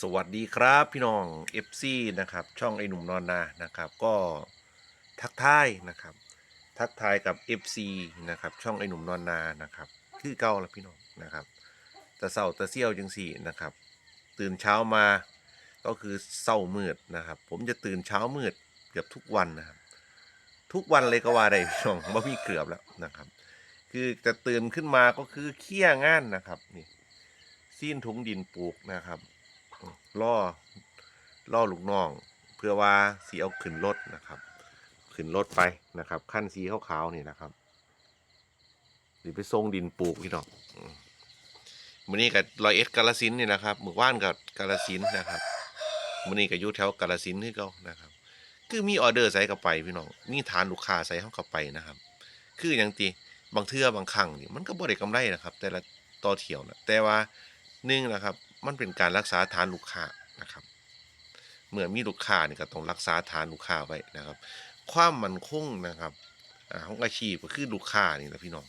สวัสดีครับพี่น้อง FC นะครับช่องไอหนุ่มนอนนานะครับ ก็ทักทายนะครับ ทักทายกับ FC นะครับช่องไอหนุ่มนอนนานะครับคือเก่าแล้วพี่น้องนะครับต่เศร้าต่เซี่ยวจังสี่นะครับ ตื่นเช้ามาก็คือเศร้ามืดนะครับ ผมจะตื่นเช้ามืดเกือบทุกวันนะครับ ทุกวันเลยก็ว่าได้พี่น้องว่ามีเกือบแล้วนะครับ คือจะตื่นขึ้นมาก็คือเคี่ยงานนะครับนี่ซีนถุงดินปลูกนะครับ ล่อล่อลูกน้อง เพื่อว่าสีเอาขึ้นรถนะครับ ขึ้นรถไปนะครับ ขั้นสีขาวๆนี่นะครับหรือไปทรงดินปลูกพี่น้องมือนี้กับรอยเอ็ดกาลสินนี่นะครับมือว่านกับกาลสินนะครับมื้อนี้กับยู่แถวกาลสินที่เขานะครับ คือมีออเดอร์ใส่เข้าไปพี่น้องมีฐานลูกค้าใส่เข้าไปนะครับ คืออย่างตีบางเทื่อบางครั้งนี่มันก็บ่ได้กำไรนะครับ แต่ละต่อเที่ยวนะแต่ว่าหนึ่งนะครับ มันเป็นการรักษาฐานลูกค้านะครับ เมื่อมีลูกค้านี่ก็ต้องรักษาฐานลูกค้าไว้นะครับ ความมั่นคงนะครับของอาชีพก็คือลูกค้านี่แหละพี่น้อง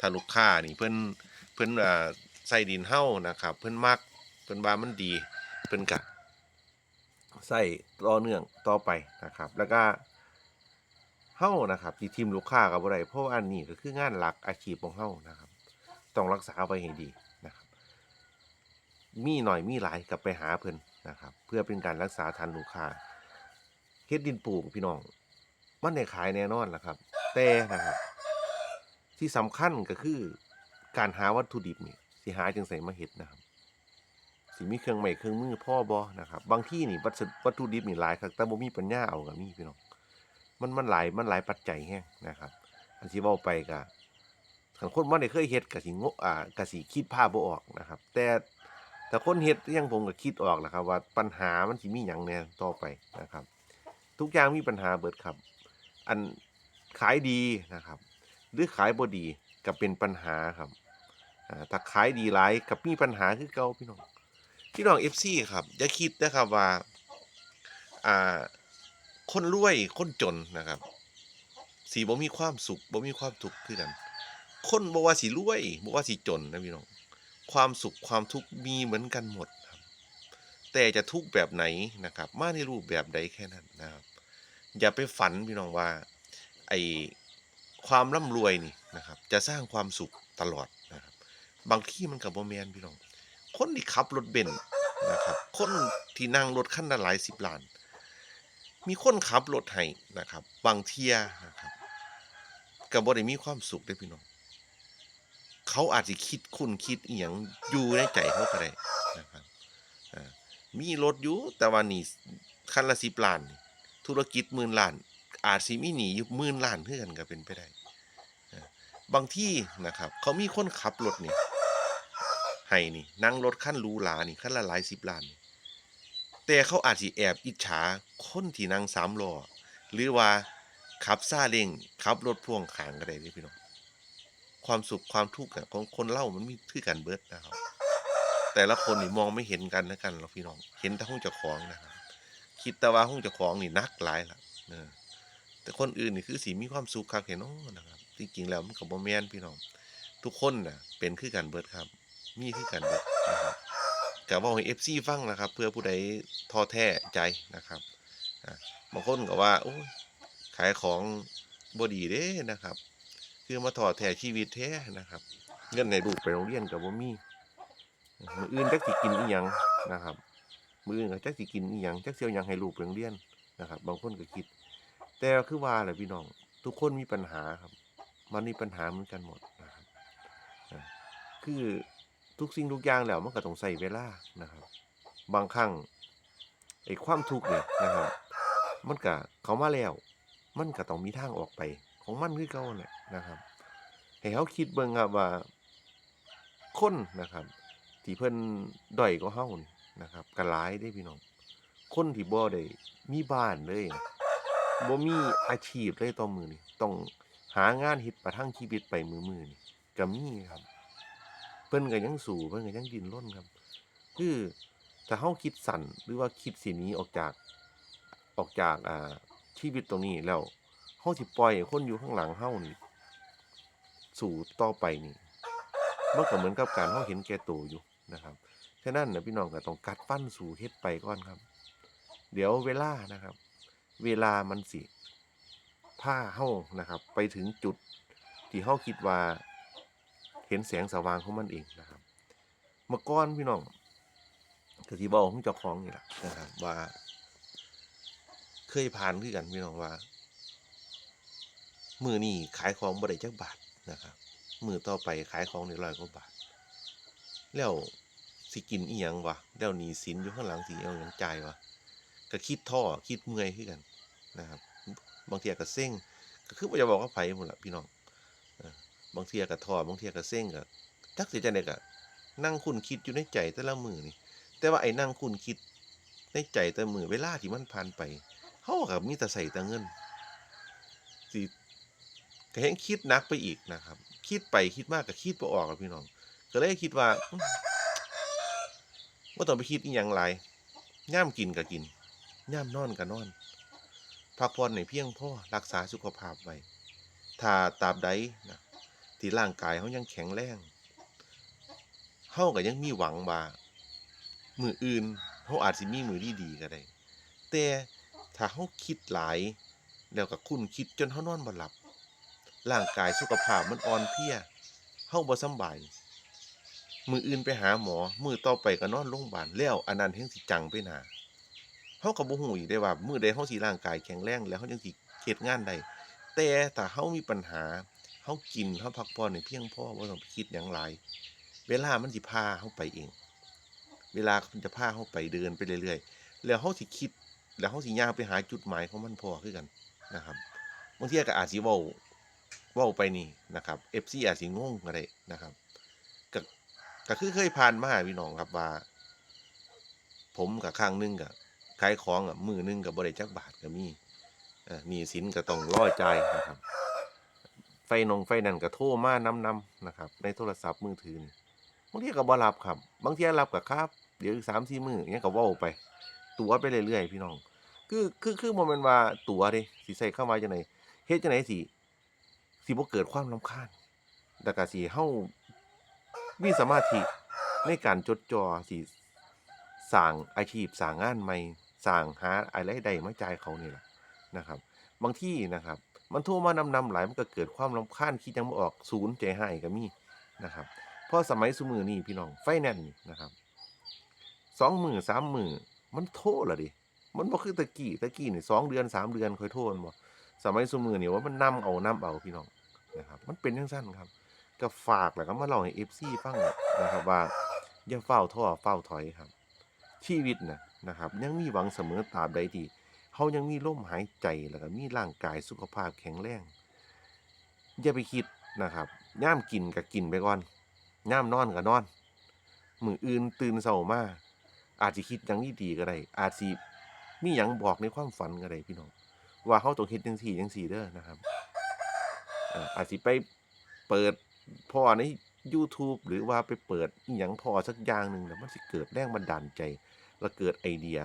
ถ้าลูกค้านี่เพิ่นเพิ่นอ่าใส่ดินเฮานะครับ เพิ่นมักเพิ่นว่ามันดีเพิ่นก็ใส่ต่อเนื่องต่อไปนะครับ แล้วก็เฮ้านะครับที่ทีมลูกค้าก็บ่ได้เพราะอันนี้ก็คืองานหลักอาชีพของเฮ้านะครับ ต้องรักษาไว้ให้ดี มีหน่อยมีหลายกับไปหาเพิ่นนะครับ เพื่อเป็นการรักษาทันลูกค้าเฮ็ดดินปลูกพี่น้อง มันได้ขายแน่นอนล่ะครับ แต่นะครับ ที่สำคัญก็คือ การหาวัตถุดิบนี่สิหาจังไสมาเฮ็ดนะครับสิมีเครื่องไม้เครื่องมือพ่อบ่นะครับ บางที่นี่วัสดุวัตถุดิบนี่หลายครับแต่บ่มีปัญญาเอาก็มีพี่น้องมันมันหลายมันหลายปัจจัยแฮงนะครับ อันที่เว้าไปก็คันคนบ่ได้เคยเฮ็ดก็สิงงอ่าก็สิคิดภาพบ่ออกนะครับ แต่ แต่คนเฮ็ดยังผมก็คิดออกแหละครับ ว่าปัญหามันสิมีหยังแน่ต่อไปนะครับ ทุกอย่างมีปัญหาเบิดครับ อันขายดีนะครับ หรือขายบ่ดีก็เป็นปัญหาครับถ้าขายดีหลายก็มีปัญหาคือเก่าพี่น้องพี่น้อง FC ครับอย่าคิดนะครับว่าอ่าคนรวยคนจนนะครับสิบ่มีความสุขบ่มีความทุกข์คือกัน คนบ่ว่าสิรวยบ่ว่าสิจนนะพี่น้อง ความสุขความทุกข์มีเหมือนกันหมดครับ แต่จะทุกข์แบบไหนนะครับ มาในรูปแบบใดแค่นั้นนะครับ อย่าไปฝันพี่น้องว่าไอความร่ำรวยนี่นะครับ จะสร้างความสุขตลอดนะครับ บางที่มันกับโมแมนพี่น้อง คนที่ขับรถเบนซ์นะครับ คนที่นั่งรถคันละหลายสิบล้าน มีคนขับรถให้นะครับ บางเทียนะครับก็บ่ได้มีความสุขเด้พี่น้อง เขาอาจจะคิดคุณคิดอีหยังอยู่ในใจเขาก็ได้นะครับอ่ามีรถอยู่แต่ว่านี่คันละสิบล้าน ธุรกิจหมื่นล้าน อาจสิมีหนีอยู่หมื่นล้านเพื่อกันก็เป็นไปได้บางที่นะครับ เขามีคนขับรถนี่ให้นี่นั่งรถขั้นรูหรานี่ขั้นละหลายสิบล้าน แต่เขาอาจสิแอบอิจฉาคนที่นั่งสามล้อหรือว่าขับซาเล้งขับรถพ่วงขางก็ได้พี่น้อง ความสุขความทุกข์ของคนเล่ามันมีคือกันเบิดนะครับ แต่ละคนนี่มองไม่เห็นกันนะกันหรอกพี่น้อง เห็นแต่ห้องเจ้าของนะครับ คิดแต่ว่าห้องเจ้าของนี่นักหลายละเออแต่คนอื่นนี่คือสีมีความสุขครับเห็นเนาะนะครับจริงๆแล้วมันกับโมแมนพี่น้อง ทุกคนน่ะเป็นคือกันเบิดครับ มีคือกันเบิดนะครับกับว่าให้เอฟซีฟังนะครับ เพื่อผู้ใดท้อแท้ใจนะครับบางคนก็ว่าโอ้ยขายของบ่ดีเด้นะครับ คือมาถอดแท้ชีวิตแท้นะครับ เงินในลูกไปโรงเรียนกับบ่มีมืออื่นจักสิกินอีหยังนะครับ มืออื่นก็จักสิกินอีหยังจักเสียวหยังให้ลูกไปโรงเรียนนะครับ บางคนก็คิด แต่คือว่าแหละพี่น้อง ทุกคนมีปัญหาครับ มันมีปัญหาเหมือนกันหมดนะครับคือทุกสิ่งทุกอย่างแล้วมันก็ต้องใช้เวลานะครับ บางครั้งไอ้ความทุกข์เนี่ยนะครับ มันก็เขามาแล้ว มันก็ต้องมีทางออกไป ของมันคือเก่าแหละนะครับ ให้เขาคิดเบิ่งครับว่าคนนะครับ ที่เพิ่นด้อยกว่าเฮานี่นะครับก็หลายเด้พี่น้อง คนที่บ่ได้มีบ้านเลยบ่มีอาชีพเลยต่อมือนี้ต้องหางานเฮ็ดประทังชีวิตไปมื้อนี่ก็มีครับ เพิ่นก็ยังสู้เพิ่นก็ยังดินร่นครับ คือถ้าเฮาคิดสั้นหรือว่าคิดสินีออกจากออกจากอ่าชีวิตตรงนี้แล้วเฮาสิปล่อยให้คนอยู่ข้างหลังเฮานี่ สู่ต่อไปนี่มันก็เหมือนกับการเฮาเห็นแก่ตัวอยู่นะครับฉะนั้นนะพี่น้องก็ต้องกัดฟันสู่เฮ็ดไปก่อนครับ เดี๋ยวเวลานะครับ เวลามันสิพาเฮานะครับ ไปถึงจุดที่เฮาคิดว่า เห็นแสงสว่างของมันเองนะครับ เมื่อก่อนพี่น้องก็สิบอกของเจ้าของนี่แหละนะครับ ว่า เคยผ่านคือกันพี่น้องว่า มือนี่ขายของบ่ได้จักบาท นะครับมือต่อไปขายของได้ร้อยกว่าบาท แล้วสิกินอีหยังวะแล้วหนีสินอยู่ข้างหลังสิเอาหยังจ่ายวะก็คิดท้อคิดเมื่อยคือกันนะครับ บางเทียก็เซ็งก็คือบ่าจะบอกว่าไผพุ่นล่ะพี่น้องบางเทียก็ท้อบางเทียก็เซ็งก็จักสิจังได๋ก็นั่งคุ้นคิดอยู่ในใจแต่ละมือนี่ แต่ว่าไอ้นั่งคุ้นคิดในใจแต่ละมือเวลาที่มันผ่านไปเฮาก็มีแต่ใช้แต่เงินสิ ก็แฮงคิดนักไปอีกนะครับ คิดไปคิดมากก็คิดบ่ออกอะพี่น้อง ก็เลยคิดว่าอืมบ่ต้องไปคิดอีหยังหลายยามกินก็กินยามนอนก็นอนพักผ่อนให้เพียงพอรักษาสุขภาพไว้ถ้าตาบใดนะที่ร่างกายเฮายังแข็งแรงเฮาก็ยังมีหวังว่ามืออื่นเฮาอาจสิมีมื้อดีก็ได้ แต่ถ้าเฮาคิดหลาย แล้วก็คุ้นคิดจนเฮานอนบ่หลับ ร่างกายสุขภาพมันอ่อนเพลียเฮาบ่สำบาย มืออื่นไปหาหมอ มือต่อไปก็นอนโรงพยาบาลแล้วอันนั้นแฮ่งสิจังไปหนาเฮาก็บ่ฮู้อีกได้ว่ามื้อใดเฮาสิร่างกายแข็งแรงแล้วเฮาจังสิเฮ็ดงานได้แต่ถ้าเฮามีปัญหาเฮากินเฮาพักผ่อนให้เพียงพอบ่ต้องไปคิดหยังหลาย เวลามันสิพาเฮาไปเอง เวลามันจะพาเฮาไปเดินไปเรื่อยๆ แล้วเฮาสิคิด แล้วเฮาสิย่างไปหาจุดหมายของมันพอคือกันนะครับบางเที่ยก็อาจสิเว้า ว้าไปนี่นะครับ FC อาจสิงงก็ได้นะครับก็ก็คือเคยผ่านมาพี่น้องครับว่า ผมก็ครั้งนึงก็ขายของอะมื้อนึงก็บ่ได้จักบาทก็มีอนี่สินก็ต้องรอจ่ายนะครับ ไฟนงไฟนั่นก็โทรมานำๆนะครับ ในโทรศัพท์มือถือบางทีก็บ่รับครับ บางทีรับก็ครับ เดี๋ยวอีก3-4มื้ออย่างเงี้ยก็เว้าไป ตัวไปเรื่อยๆพี่น้อง คือคือคือบ่แม่นว่าตัวเดะสิใช้คำว่าจังไดเฮ็ดจังไดสิ สิบ่เกิดความรำคาญแล้วก็สิเฮามีสมาธิในการจดจ่อสิสร้างอาชีพสร้างงานใหม่สร้างหาอะไรายได้มาจ่ายเขานี่ล่ะนะครับ บางที่นะครับ มันโทรมานำๆหลายมันก็เกิดความรำคาญคิดยังบ่ออกศูนย์ใจหายก็มีนะครับเพราะสมัยซุมื้อนี้พี่น้องไฟแนนซ์นี่นะครับ2มื้อ3มื้อมันโทรแล้วดิมันบ่คือต่กี้ต่กี้นี่2เดือน3เดือนค่อยโทรแม่นบ่ สมัยซุมื้อนี้ว่ามันนำเอานำเอาพี่น้องนะครับ มันเป็นจังซั่นครับก็ฝากแล้วก็มาเล่าให้ FC ฟังนะครับว่าอย่าฟ้าท้อฟ้าถอยครับ ชีวิตนะนะครับ ยังมีหวังเสมอตราบใดที่เฮายังมีลมหายใจแล้วก็มีร่างกายสุขภาพแข็งแรงอย่าไปคิดนะครับย่ามกินก็กินไปก่อนย่ามนอนก็นอน มืออื่นตื่นเช้ามาอาจสิคิดยังดีก็ได้อาจสิมีหยังบอกในความฝันก็ได้พี่น้อง ว่าเฮาต้องเฮ็ดจังซี่จังซี่เด้อนะครับอาจสิไปเปิดพ้อในยูทูบหรือว่าไปเปิดอิหยังพ้อสักอย่างหนึ่งแล้วมันสิเกิดแรงบันดาลใจ แล้วเกิดไอเดีย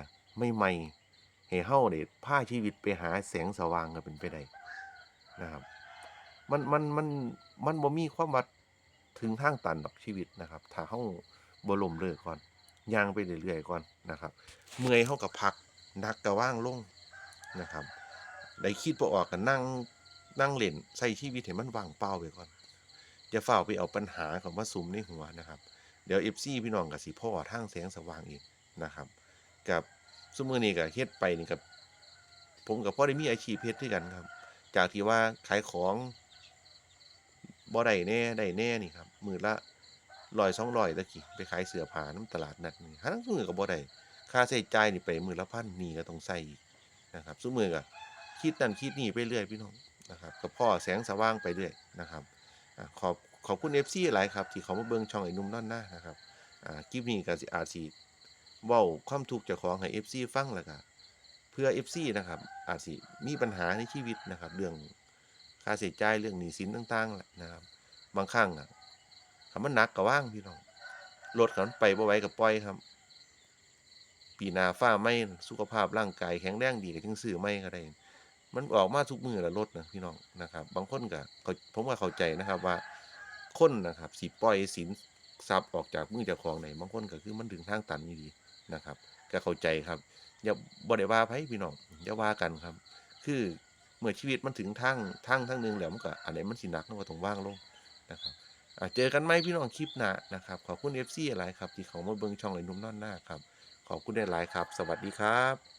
ใหม่ๆให้เฮาได้พาชีวิตไปหาแสงสว่างก็เป็นไปได้นะครับ มันมันมันมันบ่มีความว่าถึงทางตันดอกชีวิตนะครับ ถ้าเฮาบ่ล้มเลิกก่อนย่างไปเรื่อยๆก่อนนะครับ เมื่อยเฮาก็พักนักก็วางลงนะครับ ได้คิดบ่ออกก็นั่งนั่งเล่นใช้ชีวิตให้มันว่างเปล่าไปก่อนอย่าฟ้าไปเอาปัญหาข้ามาสุมในหัวนะครับ เดี๋ยว FC พี่น้องก็สิพ้อทางแสงสว่างอีกนะครับ กับซุมื้อนี้ก็เฮ็ดไปนี่ก็ผมก็พอได้มีอาชีพเฮ็ดคือกันครับ จากที่ว่าขายของบ่ได้แน่ได้แน่นี่ครับมือละ100 200ตะกี้ไปขายเสื้อผ้านำตลาดนัดนี่หาลางมือก็บ่ได้ค่าใช้จ่ายนี่ไปมือละพันหนี้ก็ต้องใช้อีกนะครับซุมื้อก็ คิดนั่นคิดนี่ไปเรื่อยพี่น้องนะครับก็พ้อแสงสว่างไปเรื่อยนะครับขอบขอบคุณ FC หลายครับที่เขามาเบิ่งช่องไอ้นุ่มนอนนานะครับอ่าคลิปนี้ก็สิอาจสิเว้าความทุกข์เจ้าของให้ FC ฟังแล้วก็เพื่อ FC นะครับอาจสิมีปัญหาในชีวิตนะครับ เรื่องค่าใช้จ่ายเรื่องหนี้สินต่างๆแหละนะครับ บางครั้งอะคันมันหนักก็วางพี่น้องรถคันไปบ่ไหวก็ปล่อยครับ ปีนาฟ้าใหม่สุขภาพร่างกายแข็งแรงดีก็จึงซื้อใหม่ก็ได้ มันออกมาทุกมือละรถนะพี่น้องนะครับ บางคนก็เขาผมก็เข้าใจนะครับว่าคนนะครับสิปล่อยสินทรัพย์ออกจากมือเจ้าของไหนบางคนก็คือมันถึงทางตันนี่ดีนะครับ ก็เข้าใจครับอย่าบ่ได้ว่าไผพี่น้องอย่าว่ากันครับ คือเมื่อชีวิตมันถึงทางทางทางหนึงแล้วมันก็อันไหนมันสิหนักมันก็ต้องว่างลงนะครับเจอกันไหมพี่น้องคลิปหน้านะครับ ขอบคุณ FC หลายครับ ที่เขามาเบิงช่องไอ้นุ่มนอนหน้าครับ ขอบคุณหลายครับ สวัสดีครับ